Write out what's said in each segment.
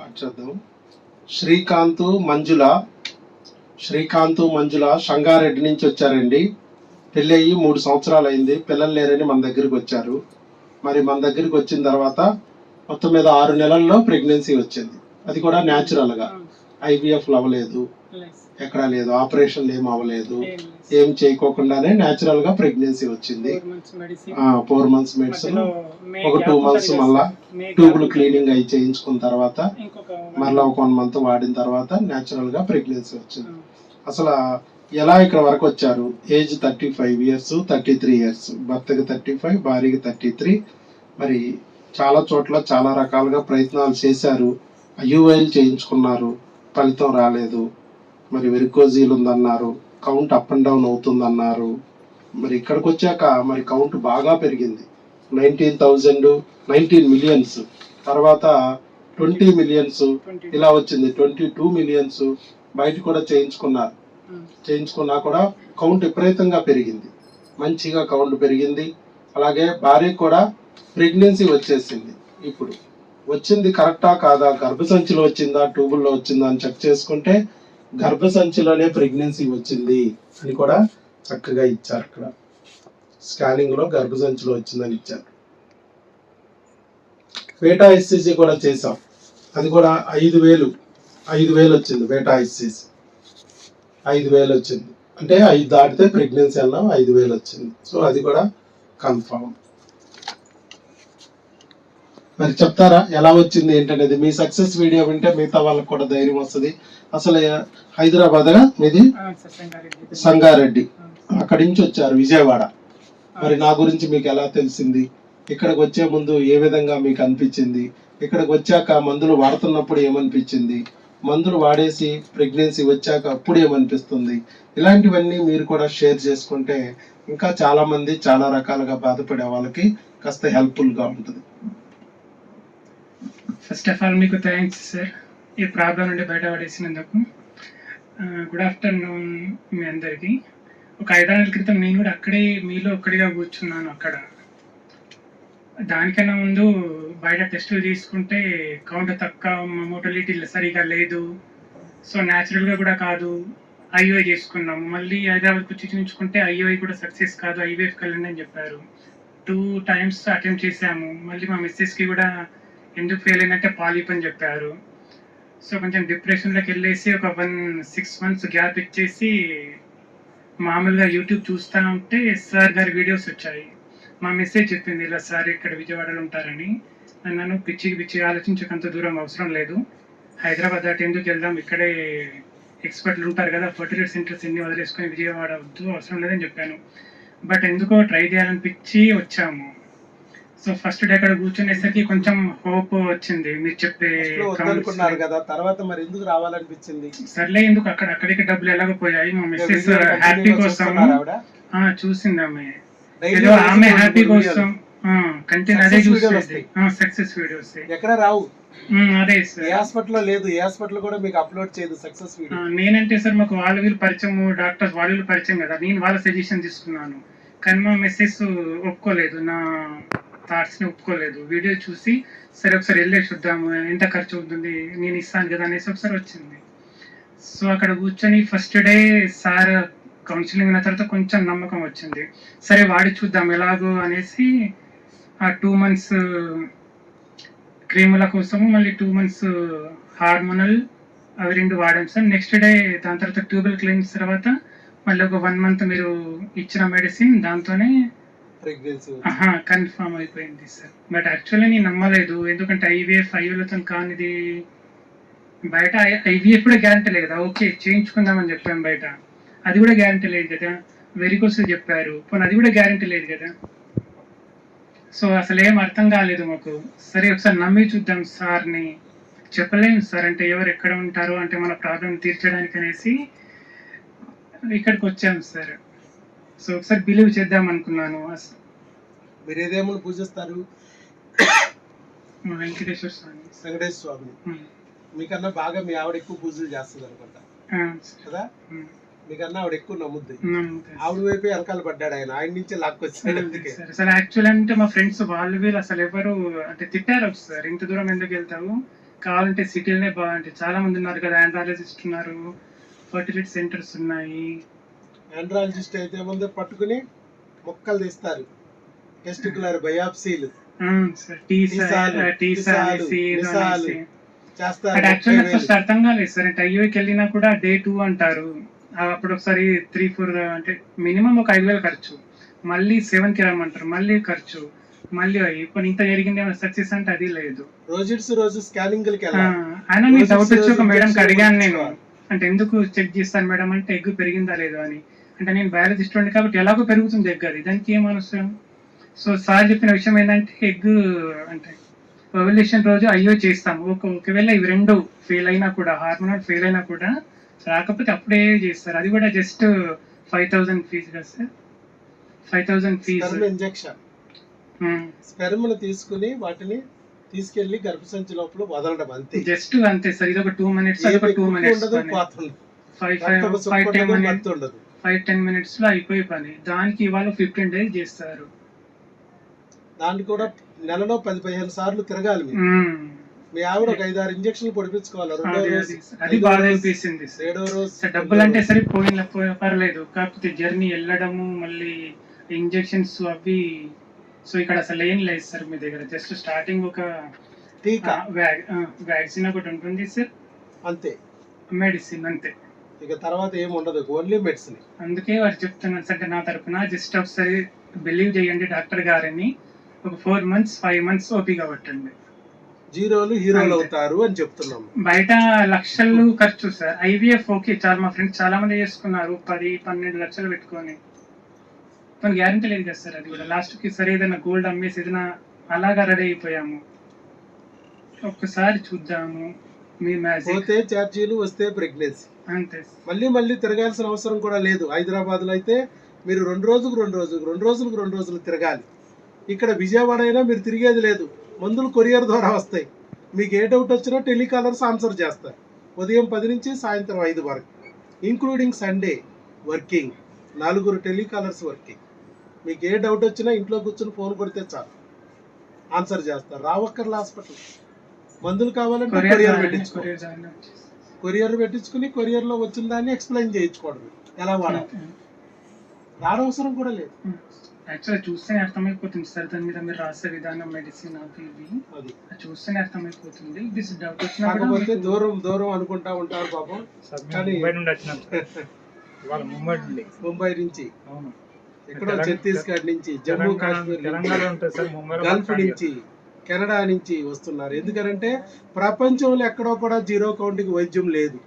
చేద్దాం శ్రీకాంత్ మంజుల శ్రీకాంత్ మంజుల సంగారెడ్డి నుంచి వచ్చారండి. పెళ్ళి అయ్యి మూడు సంవత్సరాలు అయింది. పిల్లలు లేరని మన దగ్గరికి వచ్చారు. మరి మన దగ్గరికి వచ్చిన తర్వాత మొత్తం మీద ఆరు నెలల్లో ప్రెగ్నెన్సీ వచ్చింది. అది కూడా న్యాచురల్గా. ఐవీఎఫ్ అవ్వలేదు ఎక్కడా లేదు ఆపరేషన్ ఏం అవ్వలేదు ఏం చేయకోకుండానే న్యాచురల్గా ప్రెగ్నెన్సీ వచ్చింది. ఫోర్ మంత్స్ మెడిసిన్ ఒక టూ మంత్స్ మళ్ళా ట్యూబ్లు క్లీనింగ్ అయి చేయించుకున్న తర్వాత మళ్ళీ ఒక వన్ మంత్ వాడిన తర్వాత న్యాచురల్గా ప్రెగ్నెన్సీ వచ్చింది. అసలు ఎలా ఇక్కడ వరకు వచ్చారు? Age thirty five years thirty three years భర్తకి థర్టీ ఫైవ్ భార్యకి థర్టీ త్రీ మరి చాలా చోట్ల చాలా రకాలుగా ప్రయత్నాలు చేశారు. ఐయుఐలు చేయించుకున్నారు. ఫలితం రాలేదు. మరి వెరికోజీలు ఉందన్నారు కౌంట్ అప్ అండ్ డౌన్ అవుతుందన్నారు. మరి ఇక్కడికి వచ్చాక మరి కౌంట్ బాగా పెరిగింది. నైన్టీన్ థౌజండ్ నైన్టీన్ మిలియన్స్ తర్వాత ట్వంటీ మిలియన్స్ ఇలా వచ్చింది. ట్వంటీ టూ మిలియన్స్ బయట కూడా చేయించుకున్నారు. చేయించుకున్నా కూడా కౌంట్ విపరీతంగా పెరిగింది. మంచిగా కౌంట్ పెరిగింది. అలాగే భార్యకు కూడా ప్రెగ్నెన్సీ వచ్చేసింది. ఇప్పుడు వచ్చింది కరెక్టా కాదా? గర్భసంచిలో వచ్చిందా? ట్యూబుల్లో వచ్చిందా? అని చెక్ చేసుకుంటే గర్భసంచిలోనే ప్రెగ్నెన్సీ వచ్చింది అని కూడా చక్కగా ఇచ్చారు ఇక్కడ స్కానింగ్లో గర్భసంచిలో వచ్చిందని ఇచ్చారు. బేటా ఎస్సీసీ కూడా చేసాం అది కూడా ఐదు వేలు ఐదు వేలు వచ్చింది బేటా ఎస్సీసీ ఐదు వేలు వచ్చింది. అంటే ఐదు దాటితే ప్రెగ్నెన్సీ అన్నాం ఐదు వేలు వచ్చింది. సో అది కూడా కన్ఫామ్. మరి చెప్తారా ఎలా వచ్చింది ఏంటనేది? మీ సక్సెస్ వీడియో వింటే మిగతా వాళ్ళకి కూడా ధైర్యం వస్తుంది. అసలు హైదరాబాద్ మీది? సంగారెడ్డి. అక్కడి నుంచి వచ్చారు విజయవాడ. మరి నా గురించి మీకు ఎలా తెలిసింది? ఇక్కడికి వచ్చే ముందు ఏ విధంగా మీకు అనిపించింది? ఇక్కడికి వచ్చాక మందులు వాడుతున్నప్పుడు ఏమనిపించింది? మందులు వాడేసి ప్రెగ్నెన్సీ వచ్చాక అప్పుడు ఏమనిపిస్తుంది? ఇలాంటివన్నీ మీరు కూడా షేర్ చేసుకుంటే ఇంకా చాలా మంది చాలా రకాలుగా బాధపడే వాళ్ళకి కాస్త హెల్ప్ఫుల్గా ఉంటుంది. ఫస్ట్ ఆఫ్ ఆల్ మీకు థ్యాంక్స్ సార్ ఈ ప్రాబ్లం నుండి బయటపడేసినందుకు గుడ్ ఆఫ్టర్నూన్ మీ అందరికీ. ఒక ఐదారు క్రితం నేను కూడా అక్కడే మీలో ఒక్కడిగా కూర్చున్నాను అక్కడ. దానికన్నా ముందు బయట టెస్టులు తీసుకుంటే కౌంట్ తక్కువ మోటలిటీ సరిగా లేదు. సో న్యాచురల్గా కూడా కాదు. ఐఓఐ చేసుకున్నాము. మళ్ళీ హైదరాబాద్కి వచ్చి చూపించుకుంటే ఐఓఐ కూడా సక్సెస్ కాదు. ఐవీఎఫ్ వెళ్ళండి అని చెప్పారు. టూ టైమ్స్ అటెంప్ట్ చేశాము. మళ్ళీ మా మిస్సెస్కి కూడా ఎందుకు ఫెయిల్ అయిందంటే పాలిప్ అని చెప్పారు. సో కొంచెం డిప్రెషన్లోకి వెళ్ళేసి ఒక వన్ సిక్స్ మంత్స్ గ్యాప్ ఇచ్చేసి మామూలుగా యూట్యూబ్ చూస్తూ ఉంటే సార్ గారి వీడియోస్ వచ్చాయి. మా మెసేజ్ చెప్పింది ఇలా సార్ ఇక్కడ విజయవాడలో ఉంటారని. నన్ను పిచ్చికి పిచ్చి ఆలోచించకంత దూరం అవసరం లేదు. హైదరాబాద్ దాటి ఎందుకు వెళ్దాం? ఇక్కడే ఎక్స్పర్ట్లు ఉంటారు కదా ఫర్టిలైజర్ సెంటర్స్ ఎన్ని వదిలేసుకొని విజయవాడ వద్దు అవసరం లేదని చెప్పాను. బట్ ఎందుకో ట్రై చేయాలనిపించి వచ్చాము. సో ఫస్ట్ డే అక్కడ కూర్చునేసరికి కొంచెం హోప్ వచ్చింది. మీరు చెప్పే వద్దనుకున్నారు కదా తర్వాత మరి ఎందుకు రావాలనిపించింది? సర్లే ఎందుకు అక్కడ అక్కడికి డబ్బులు ఎలాగో పోయాయి. మా మిస్సెస్ హ్యాపీ కోసం చూసింది ఆమె. ఏదో ఆమె హ్యాపీ కోసం కంటిన్యూ అదే చూసేది. సక్సెస్ వీడియోస్ ఎక్కడ రావు? అదే ఏ సార్ హాస్పిటల్ లేదు ఏ హాస్పిటల్ కూడా మీకు అప్లోడ్ చేయదు సక్సెస్ వీడియో నేనంటే సార్ మాకు వాళ్ళ వీళ్ళు పరిచయం డాక్టర్స్ వాళ్ళ వీళ్ళు పరిచయం కదా. నేను వాళ్ళ సజెషన్ తీసుకున్నాను. కానీ మా మెసేజ్ ఒప్పుకోలేదు. నా థాట్స్ని ఒప్పుకోలేదు. వీడియో చూసి సరే ఒకసారి వెళ్ళే చూద్దాము ఎంత ఖర్చు అవుతుంది నేను ఇస్తాను కదా అనేసి ఒకసారి వచ్చింది. సో అక్కడ కూర్చొని ఫస్ట్ డే సార్ కౌన్సిలింగ్ అయిన తర్వాత కొంచెం నమ్మకం వచ్చింది. సరే వాడి చూద్దాం ఎలాగో అనేసి ఆ టూ మంత్స్ క్రీముల కోసము మళ్ళీ టూ మంత్స్ హార్మోనల్ అవి రెండు వాడాం సార్. నెక్స్ట్ డే దాని తర్వాత ట్యూబెల్ క్లీన్స్ తర్వాత మళ్ళీ ఒక వన్ మంత్ మీరు ఇచ్చిన మెడిసిన్ దాంతోనే ప్రెగ్నెన్సీ కన్ఫర్మ్ అయిపోయింది సార్. బట్ యాక్చువల్లీ నేను నమ్మలేదు. ఎందుకంటే ఐవీఎఫ్ ఐవీలతో కానిది బయట ఐవీఎఫ్ కూడా గ్యారంటీ లేదు కదా. ఓకే చేయించుకుందామని చెప్పాం బయట. అది కూడా గ్యారంటీ లేదు కదా. వెరికోస్ చెప్పారు. పోనీ అది కూడా గ్యారంటీ లేదు కదా. సో అసలు ఏం అర్థం కాలేదు మాకు. సరే ఒకసారి నమ్మి చూద్దాం సార్ని. చెప్పలేము సార్. అంటే ఎవరు ఎక్కడ ఉంటారు? అంటే మన ప్రాబ్లం తీర్చడానికి అనేసి ఇక్కడికి వచ్చాం సార్. సో ఒకసారి బిలీవ్ చేద్దాం అనుకున్నాను. అసలు మీరు ఏదేమో పూజిస్తారు వెంకటేశ్వర స్వామి. వెంకటేశ్వర స్వామి. మీకన్నా బాగా మీ ఆవిడ ఎక్కువ పూజలు చేస్తుంది అనుకుంటా కదా. మీకన్నా ఆవిడ ఎక్కువ నమ్ముద్ది. ఆవిడ వైపు వెనకాల పడ్డాడు ఆయన. ఆయన నుంచి లాక్కొచ్చాడు అందుకే. అసలు యాక్చువల్ అంటే మా ఫ్రెండ్స్ వాళ్ళు వీళ్ళు అసలు ఎవరు అంటే తిట్టారు సార్ ఇంత దూరం ఎందుకు వెళ్తావు? కావాలంటే సిటీలోనే బాగుంటాయి చాలా మంది ఉన్నారు కదా ఆండ్రాలజిస్ట్ ఉన్నారు. ఫర్టిలిటీ సెంటర్స్ ఉన్నాయి. ఆండ్రాలజిస్ట్ అయితే ముందు పట్టుకుని మొక్కలు తీస్తారు. టెస్టికులర్ బయాప్సీలు వేలు. ఫస్ట్ అర్థం కాలేదు సార్ అంటే అయ్యోకి వెళ్ళినా కూడా డే టూ అంటారు. అప్పుడు ఒకసారి త్రీ ఫోర్ అంటే మినిమం ఒక ఐదు వేలు ఖర్చు. మళ్ళీ సెవెన్కి రమ్మంటారు మళ్ళీ ఖర్చు. మళ్ళీ ఇప్పుడు ఇంత జరిగింది ఏమైనా సక్సెస్ అంటే అది లేదు. రోజుట్స్ రోజు స్కానింగ్ అయినా మీ రోజు డౌట్ వచ్చి ఒక రోజు మేడం అడిగాను నేను. అంటే ఎందుకు చెక్ చేస్తాను మేడం అంటే ఎగ్ పెరిగిందా లేదా అని. అంటే నేను బయాలజిస్ట్ ఉండి కాబట్టి ఎలాగో పెరుగుతుంది ఎగ్ అది. దానికి ఏం అనవసరం సో సార్ చెప్పిన విషయం ఏంటంటే ఎగ్ అంటే ఓవల్యూషన్ రోజు అయ్యో చేస్తాం ఒక ఒకవేళ ఇవి రెండు ఫెయిల్ అయినా కూడా హార్మోనల్ ఫెయిల్ అయినా కూడా రాకపోతే అప్పుడే చేస్తారు. అది కూడా జస్ట్ ఫైవ్ థౌసండ్ ఫీజు కదా sir? Five thousand fees injection స్పెర్మ్ను తీసుకుని వాటిని తీసుకెళ్ళి గర్భసంచి లోపల వదలడం అంతే. జస్ట్ అంతే సార్. ఇది ఒక టూ మినిట్స్ ఒక two minutes five five five ten minutes five ten మినిట్స్లో అయిపోయే పని. దానికి ఇవాళ ఫిఫ్టీన్ డేస్ చేస్తారు. దాన్ని కూడా నెలలో పది పదిహేను సార్లు తిరగాలి మీరు. మీ ఆవిడ ఒక ఐదారు ఇంజక్షన్లు పొడిపించుకోవాలి. రెండో రోజు అది- అనిపిస్తుంది. ఏడో రోజు డబ్బులు అంటే సరే పోయిన పోయి- పర్లేదు. కాకపోతే జర్నీ వెళ్ళడము మళ్ళీ ఇంజెక్షన్స్ అవి. సో ఇక్కడ అసలు ఏం లేదు సార్ మీ దగ్గర. జస్ట్ స్టార్టింగ్ ఒక టీకా. వ్యాక్సిన్ ఒకటి ఉంటుంది సార్. అంతే. మెడిసిన్ అంతే. ఇక తర్వాత ఏమి ఉండదు. Only medicine. అందుకే వారు చెప్తున్నాను సార్ నా తరపున. జస్ట్ ఒకసారి బిలీవ్ చేయండి డాక్టర్ గారని. ఒక ఫోర్ మంత్స్ ఫైవ్ మంత్స్ ఓపిక పట్టండి. జీరోలు హీరోలు. అవుతారు అని చెప్తున్నాం బయట లక్షలు ఖర్చు సార్. ఐవీఎఫ్ ఓకే చాలా మా ఫ్రెండ్స్ చాలా మంది చేసుకున్నారు. పది పన్నెండు లక్షలు పెట్టుకొని. కానీ గ్యారంటీ లేదు కదా సార్ అది కూడా. లాస్ట్కి సరే ఏదైనా గోల్డ్ అమ్మేసి ఏదైనా అలాగా రెడీ అయిపోయాము. ఒక్కసారి చూద్దాము. మీ పోతే ఛార్జీలు వస్తే ప్రెగ్నెన్సీ అంతే మళ్ళీ మళ్ళీ తిరగాల్సిన అవసరం కూడా లేదు. హైదరాబాద్లో అయితే మీరు రెండు రోజులకు రెండు రోజులకు రెండు రోజులకు రెండు రోజులు తిరగాలి. ఇక్కడ విజయవాడ అయినా మీరు తిరిగేది లేదు. మందులు కొరియర్ ద్వారా వస్తాయి. మీకు ఏ డౌట్ వచ్చినా టెలికాలర్స్ ఆన్సర్ చేస్తారు. ఉదయం పది నుంచి సాయంత్రం ఐదు వరకు. ఇంక్లూడింగ్ సండే వర్కింగ్ నలుగురు టెలికాలర్స్ వర్కింగ్ మీకు ఏ డౌట్ వచ్చినా ఇంట్లో కూర్చొని ఫోన్ కొడితే చాలు. ఆన్సర్ చేస్తారు. రావక్కర్ల హాస్పిటల్ మందులు కావాలంటే కొరియర్ పెట్టించుకో. కొరియర్ పెట్టించుకుని కొరియర్లో వచ్చిన దాన్ని ఎక్స్ప్లెయిన్ చేయించుకోవడం ఎలా వాడాలి? రానవసరం కూడా లేదు. యాక్చువల్ చూస్తేనే అర్థమైపోతుంది సార్. దాని మీద మీరు రాసే విధానం మెడిసిన్ అవి ఇవి అది. అది చూస్తేనే అర్థమైపోతుంది. దిస్ డౌట్ కాకపోతే దూరం దూరం అనుకుంటా ఉంటారు పాపం. కానీ- ముంబై నుండి వచ్చినాం సార్. ఇవాళ ముంబై నుండి. ముంబై నుంచి. అవును. ఎక్కడో తెలంగాణ- ఛత్తీస్గఢ్ నుంచి జమ్మూ తెలంగాణ కాశ్మీర్ తెలంగాణ ఉంటుంది సార్ ముంబైలో గల్ఫ్. నుంచి కెనడా నుంచి వస్తున్నారు. ఎందుకంటే ప్రపంచంలో ఎక్కడో కూడా జీరో కౌంటింగ్ వైద్యం లేదు.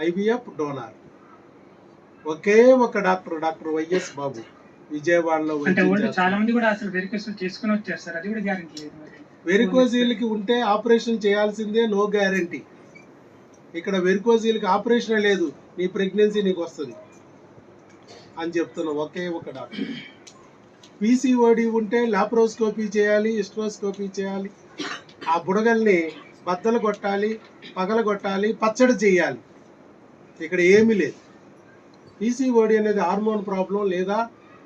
IVF donor. ఒకే ఒక డాక్టర్ డాక్టర్ వైఎస్ బాబు. విజయవాడలో. చాలా మంది కూడా అసలు వెరికేషన్ చేసుకుని వచ్చారు సార్ అది కూడా గ్యారెంటీ లేదు వెరికోజీలకి ఉంటే ఆపరేషన్ చేయాల్సిందే నో గ్యారంటీ ఇక్కడ వెరికోజీలకి ఆపరేషన్ లేదు నీ ప్రెగ్నెన్సీ నీకు వస్తుంది అని చెప్తున్నా ఒకే ఒక డాక్టర్. పీసీఓడి ఉంటే లాప్రోస్కోపీ చేయాలి ఇస్ట్రోస్కోపీ చేయాలి. ఆ బుడగల్ని బద్దలు కొట్టాలి పగల కొట్టాలి పచ్చడి చేయాలి. ఇక్కడ ఏమీ లేదు. పీసీఓడి అనేది హార్మోన్ ప్రాబ్లం లేదా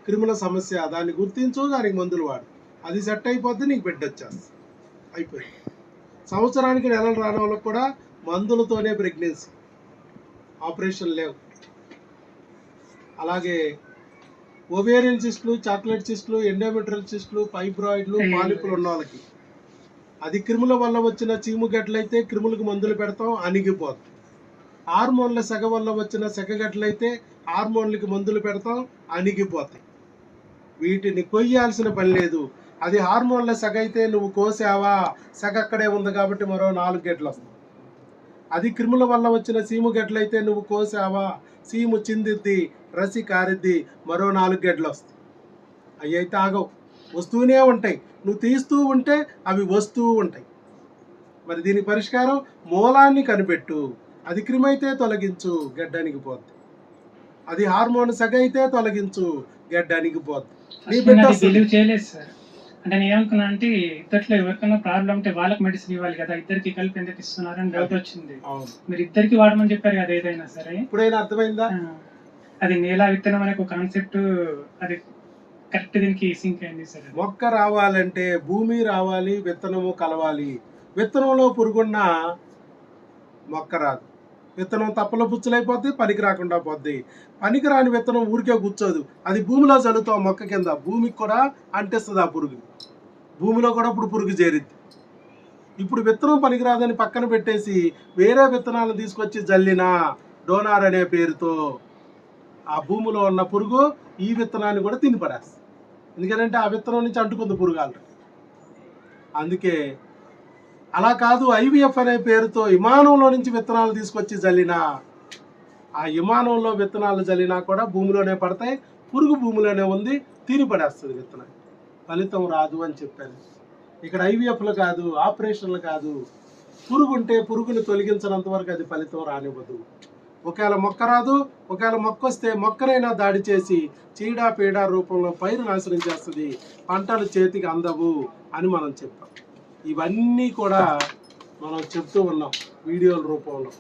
క్రిమినల్ సమస్య దాన్ని గుర్తించు దానికి మందులు వాడు. అది సెట్ అయిపోతే నీకు బిడ్డ వచ్చేస్తుంది. అయిపోయింది. సంవత్సరానికి నెలలు రాని వాళ్ళకి కూడా మందులతోనే ప్రెగ్నెన్సీ. ఆపరేషన్ లేవు. అలాగే ఓవేరియన్ సిస్టులు చాక్లెట్ సిస్టులు ఎండోమెట్రల్ సిస్టులు ఫైబ్రాయిడ్లు. పాలిపులు ఉన్న వాళ్ళకి. అది క్రిముల వల్ల వచ్చిన చీముగడ్డలైతే క్రిములకు మందులు పెడతాం అణిగిపోతాం. హార్మోన్ల సెగ వల్ల వచ్చిన సెగగడ్డలైతే హార్మోన్లకి మందులు పెడతాం అణిగిపోతాయి. వీటిని కొయ్యాల్సిన పని లేదు. అది హార్మోన్ల సగ అయితే నువ్వు కోసావా? సగ అక్కడే ఉంది కాబట్టి మరో నాలుగు గడ్డలు వస్తాయి. అది క్రిముల వల్ల వచ్చిన సీము గడ్డలైతే నువ్వు కోసావా? సీము చిందిద్ది రసి కారిద్ది మరో నాలుగు గడ్డలు వస్తాయి. అవి అయితే ఆగవు వస్తూనే ఉంటాయి. నువ్వు తీస్తూ ఉంటే అవి వస్తూ ఉంటాయి. మరి దీని పరిష్కారం మూలాన్ని కనిపెట్టు. అది క్రిమైతే తొలగించు గడ్డానికి పోద్ది. అది హార్మోన్ సగైతే అయితే తొలగించు గడ్డానికి పోద్ది. నీ బిడ్డ. బిలీవ్ చేయలేదు సార్ అంటే నేను ఏమనుకున్నా అంటే ఇద్దట్లో ఎవరికైనా ప్రాబ్లం ఉంటే వాళ్ళకి మెడిసిన్ ఇవ్వాలి కదా ఇద్దరికి కలిపి ఎందుకు ఇస్తున్నారు అని డౌట్ వచ్చింది. మీరు ఇద్దరికి వాడమని చెప్పారు కదా ఏదైనా సరే. ఇప్పుడైనా అర్థమైందా? అది నేల విత్తనం అనే ఒక కాన్సెప్ట్ అది కరెక్ట్ దీనికి సింక్ అయింది సార్. మొక్క రావాలంటే భూమి రావాలి విత్తనము కలవాలి. విత్తనంలో పురుగున్న మొక్క రాదు. విత్తనం తప్పలో పుచ్చులైపోద్ది పనికి రాకుండా పోద్ది. పనికి రాని విత్తనం ఊరికే కూర్చోదు అది భూమిలో చల్లుతాం మొక్క కింద. భూమికి కూడా అంటిస్తుంది ఆ పురుగు. భూమిలో కూడా ఇప్పుడు పురుగు చేరిద్ది. ఇప్పుడు విత్తనం పనికిరాదని పక్కన పెట్టేసి వేరే విత్తనాలను తీసుకొచ్చి జల్లిన డోనార్ అనే పేరుతో ఆ భూమిలో ఉన్న పురుగు ఈ విత్తనాన్ని కూడా తిని పడేస్తుంది. ఎందుకంటే ఆ విత్తనం నుంచి అంటుకుంది పురుగు అందుకే అలా కాదు ఐవీఎఫ్ అనే పేరుతో విమానంలో నుంచి విత్తనాలు తీసుకొచ్చి జల్లినా ఆ విమానంలో విత్తనాలు జల్లినా కూడా భూమిలోనే పడతాయి పురుగు భూమిలోనే ఉంది తీరి పడేస్తుంది విత్తనం. ఫలితం రాదు అని చెప్పాను ఇక్కడ ఐవీఎఫ్లు కాదు ఆపరేషన్లు కాదు. పురుగు ఉంటే పురుగుని తొలగించినంత వరకు అది ఫలితం రానివ్వదు. ఒకవేళ మొక్క రాదు ఒకవేళ మొక్క వస్తే మొక్కనైనా దాడి చేసి చీడ పీడ రూపంలో పైరు నాశనం చేస్తుంది. పంటలు చేతికి అందవు అని మనం చెప్పాం. ఇవన్నీ కూడా మనం చెప్తూ ఉన్నాం వీడియోల రూపంలో.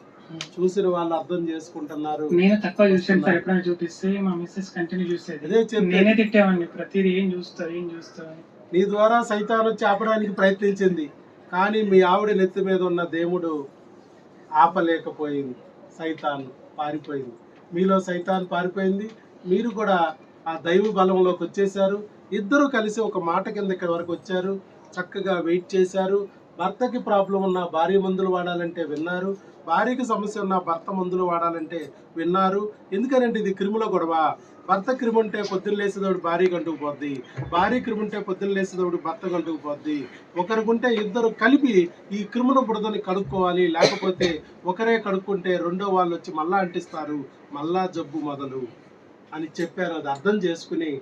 చూసిన వాళ్ళు అర్థం చేసుకుంటున్నారు. నేను తక్కువ చూసాను సార్ ఎప్పుడైనా చూపిస్తే మా మిస్సెస్ కంటిన్యూ చూసేది. నేనే తిట్టేవాడిని ప్రతిదీ ఏం చూస్తావు ఏం చూస్తావు అని. నీ ద్వారా సైతాన్ వచ్చి ఆపడానికి ప్రయత్నించింది. కానీ మీ ఆవిడ నెత్తి మీద ఉన్న దేవుడు ఆపలేకపోయింది. సైతాన్ పారిపోయింది. మీలో సైతాన్ పారిపోయింది. మీరు కూడా ఆ దైవ బలంలోకి వచ్చేసారు ఇద్దరు కలిసి ఒక మాట కింద ఇక్కడ వరకు వచ్చారు. చక్కగా వెయిట్ చేశారు. భర్తకి ప్రాబ్లం ఉన్న భార్య మందులు వాడాలంటే విన్నారు. భార్యకి సమస్య ఉన్న భర్త మందులు వాడాలంటే విన్నారు. ఎందుకనంటే ఇది క్రిముల గొడవ. భర్త క్రిమి ఉంటే పొద్దున్న లేసేదోడు భార్య గంటుకు పోద్ది. భార్య క్రిమి ఉంటే పొద్దున్న లేసేదోడు భర్త గంటుకు పోద్ది. ఒకరికుంటే ఇద్దరు కలిపి ఈ క్రిముల బుడదని కడుక్కోవాలి. లేకపోతే ఒకరే కడుక్కుంటే రెండో వాళ్ళు వచ్చి మళ్ళా అంటిస్తారు. మళ్ళా జబ్బు మొదలు అని చెప్పారు. అది అర్థం చేసుకుని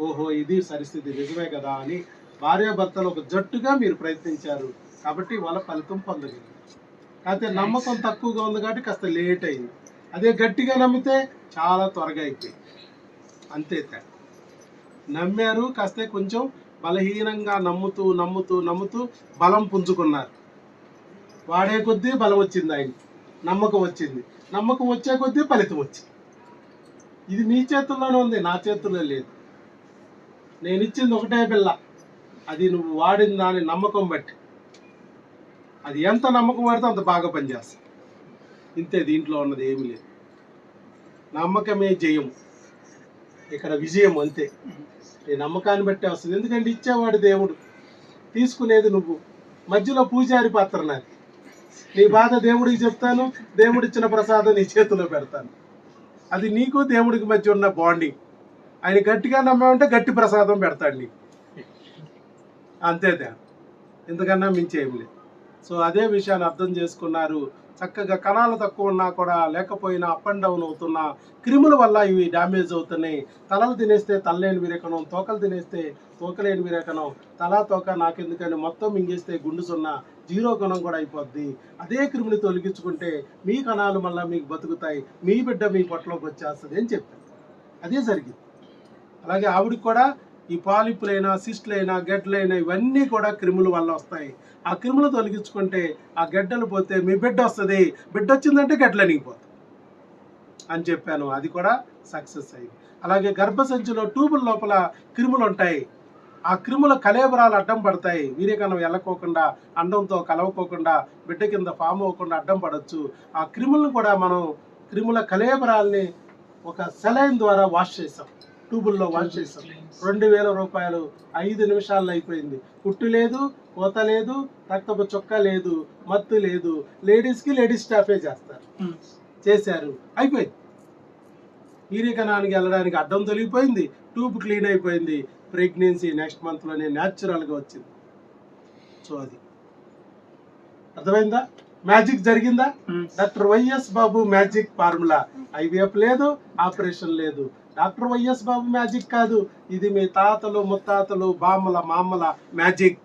ఓహో ఇది సరిస్థితి నిజమే కదా అని భార్యాభర్తలు ఒక జట్టుగా మీరు ప్రయత్నించారు కాబట్టి వాళ్ళ ఫలితం పొందగలిగారు కాకపోతే నమ్మకం తక్కువగా ఉంది కాబట్టి కాస్త లేట్ అయింది. అదే గట్టిగా నమ్మితే చాలా త్వరగా అయిపోయింది. అంతే తేడా. నమ్మారు కాస్త కొంచెం బలహీనంగా నమ్ముతూ నమ్ముతూ నమ్ముతూ బలం పుంజుకున్నారు. వాడే కొద్దీ బలం వచ్చింది ఆయన నమ్మకం వచ్చింది. నమ్మకం వచ్చే కొద్దీ ఫలితం వచ్చింది. ఇది నీ చేతుల్లోనే ఉంది నా చేతుల్లో లేదు. నేను ఇచ్చింది ఒకటే పిల్ల. అది నువ్వు వాడిన దాని నమ్మకం బట్టి. అది ఎంత నమ్మకం పడితే అంత బాగా పనిచేస్తుంది ఇంతే దీంట్లో ఉన్నది ఏమీ లేదు. నమ్మకమే జయం. ఇక్కడ విజయం అంతే. నీ నమ్మకాన్ని బట్టే వస్తుంది. ఎందుకంటే ఇచ్చేవాడు దేవుడు. తీసుకునేది నువ్వు. మధ్యలో పూజారి పాత్ర నాది. నీ బాధ దేవుడికి చెప్తాను దేవుడిచ్చిన ప్రసాదం నీ చేతిలో పెడతాను. అది నీకు దేవుడికి మధ్య ఉన్న బాండింగ్ ఆయన గట్టిగా నమ్మామంటే గట్టి ప్రసాదం పెడతాడు నీకు. అంతే తేడా ఎందుకన్నా మించి లేదు సో అదే విషయాన్ని అర్థం చేసుకున్నారు. చక్కగా కణాలు తక్కువ ఉన్నా కూడా లేకపోయినా అప్ అండ్ డౌన్ అవుతున్న క్రిముల వల్ల ఇవి డ్యామేజ్ అవుతున్నాయి. తలలు తినేస్తే తలలేని విరేకణం తోకలు తినేస్తే తోకలేని విరేకణం తలా తోక నాకెందుకని మొత్తం మింగేస్తే గుండు సున్నా జీరో కణం కూడా అయిపోద్ది. అదే క్రిమిని తొలగించుకుంటే మీ కణాలు మళ్ళీ మీకు బతుకుతాయి. మీ బిడ్డ మీ పొట్టలోకి వచ్చేస్తుంది అని చెప్పారు. అదే జరిగింది. అలాగే ఆవిడకి కూడా ఈ పాలిపులైనా సిస్టులైనా గడ్డలైనా ఇవన్నీ కూడా క్రిముల వల్ల వస్తాయి. ఆ క్రిములు తొలగించుకుంటే ఆ గడ్డలు పోతే మీ బిడ్డ వస్తుంది. బిడ్డ వచ్చిందంటే గడ్డలు పోతుంది అని చెప్పాను. అది కూడా సక్సెస్ అయింది. అలాగే గర్భసంచిలో ట్యూబుల లోపల క్రిములు ఉంటాయి. ఆ క్రిముల కలేబరాలు అడ్డం పడతాయి. వీర్యకణం వెళ్ళకోకుండా అండంతో కలవకోకుండా బిడ్డ కింద ఫామ్ అవ్వకుండా అడ్డం పడవచ్చు ఆ క్రిములను కూడా మనం క్రిముల కలేబరాల్ని ఒక సెలైన్ ద్వారా వాష్ చేసాం ట్యూబుల్లో వాష్ చేసాం రెండు వేల రూపాయలు ఐదు నిమిషాల్లో అయిపోయింది. కుట్టు లేదు కోత లేదు రక్తపు చొక్కా లేదు మత్తు లేదు. లేడీస్కి లేడీస్ స్టాఫే చేస్తారు. ఉమ్. చేశారు. అయిపోయింది. వీర్యకణానికి వెళ్ళడానికి అడ్డం తొలగిపోయింది. ట్యూబ్ క్లీన్ అయిపోయింది. ప్రెగ్నెన్సీ నెక్స్ట్ మంత్లోనే న్యాచురల్గా వచ్చింది. సో అది. అర్థమైందా? మ్యాజిక్ జరిగిందా? ఉమ్. Doctor Y S Babu magic formula. IVF లేదు ఆపరేషన్ లేదు. Doctor Y S Babu magic కాదు. ఇది మీ తాతలు ముత్తాతలు బామ్మల మామల magic.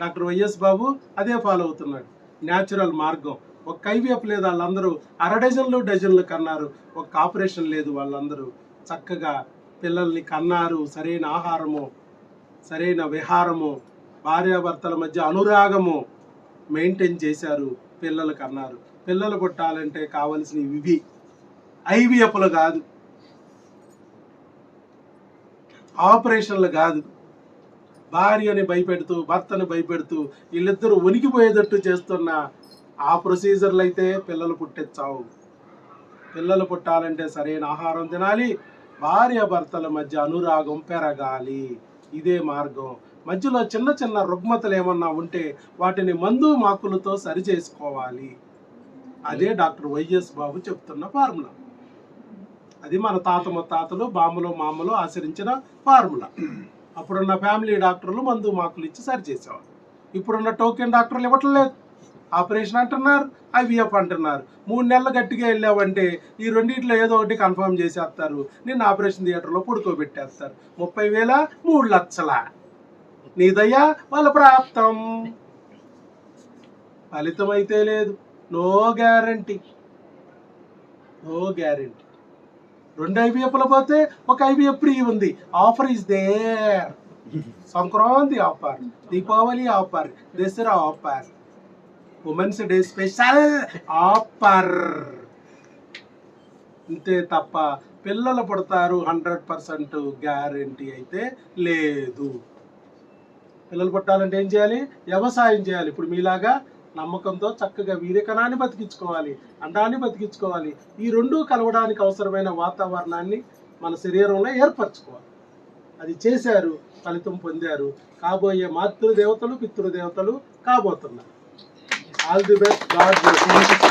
Doctor Y S Babu అదే ఫాలో అవుతున్నాడు. న్యాచురల్ మార్గం. ఒక ఐవీఎఫ్ లేదు వాళ్ళందరూ. అర డజన్లు డజన్లు కన్నారు. ఒక ఆపరేషన్ లేదు వాళ్ళందరూ. చక్కగా పిల్లల్ని కన్నారు. సరైన ఆహారము సరైన విహారము భార్యాభర్తల మధ్య అనురాగము మెయింటైన్ చేశారు. పిల్లలు కన్నారు. పిల్లలు పుట్టాలంటే కావలసినవి ఇవి. ఐవీఎఫ్లు కాదు. ఆపరేషన్లు కాదు. భార్యని భయపెడుతూ భర్తని భయపెడుతూ వీళ్ళిద్దరూ ఉనికిపోయేటట్టు చేస్తున్న ఆ ప్రొసీజర్లు అయితే పిల్లలు పుట్టెచ్చావు. పిల్లలు పుట్టాలంటే సరైన ఆహారం తినాలి భార్య భర్తల మధ్య అనురాగం పెరగాలి. ఇదే మార్గం. మధ్యలో చిన్న చిన్న రుగ్మతలు ఏమన్నా ఉంటే వాటిని మందు మాకులతో సరి చేసుకోవాలి అదే డాక్టర్ వైఎస్ బాబు చెప్తున్న ఫార్ములా. అది మన తాత ముత్తాతలు బామ్మలు మామలు ఆచరించిన ఫార్ములా. అప్పుడున్న ఫ్యామిలీ డాక్టర్లు మందు మాకులు ఇచ్చి సరి చేసేవారు ఇప్పుడున్న టోకెన్ డాక్టర్లు ఇవ్వటం లేదు. ఆపరేషన్ అంటున్నారు ఐవీఎఫ్ అంటున్నారు. మూడు నెలలు గట్టిగా వెళ్ళావంటే ఈ రెండిట్లో ఏదో ఒకటి కన్ఫర్మ్ చేసేస్తారు. నిన్ను ఆపరేషన్ థియేటర్లో పడుకోబెట్టేస్తారు. ముప్పై వేల మూడు లక్షల. నీదయ్యా వాళ్ళ ప్రాప్తం. ఫలితం అయితే లేదు. No guarantee. No guarantee. రెండు ఐబిఎఫ్లు పోతే ఒక ఐబిఎఫ్ ఫ్రీ ఉంది. Offer is there Sankranti offer Deepavali offer Dasara offer women's day special offer అంతే తప్ప పిల్లలు పుడతారు హండ్రెడ్ పర్సెంట్ గ్యారంటీ అయితే లేదు. పిల్లలు పుట్టాలంటే ఏం చేయాలి? వ్యవసాయం చేయాలి. ఇప్పుడు మీలాగా నమ్మకంతో చక్కగా వీరికణాన్ని బతికించుకోవాలి అండాన్ని బతికించుకోవాలి. ఈ రెండు కలవడానికి అవసరమైన వాతావరణాన్ని మన శరీరంలో ఏర్పరచుకోవాలి. అది చేశారు ఫలితం పొందారు. కాబోయే మాతృదేవతలు పితృదేవతలు కాబోతున్నారు. All the best God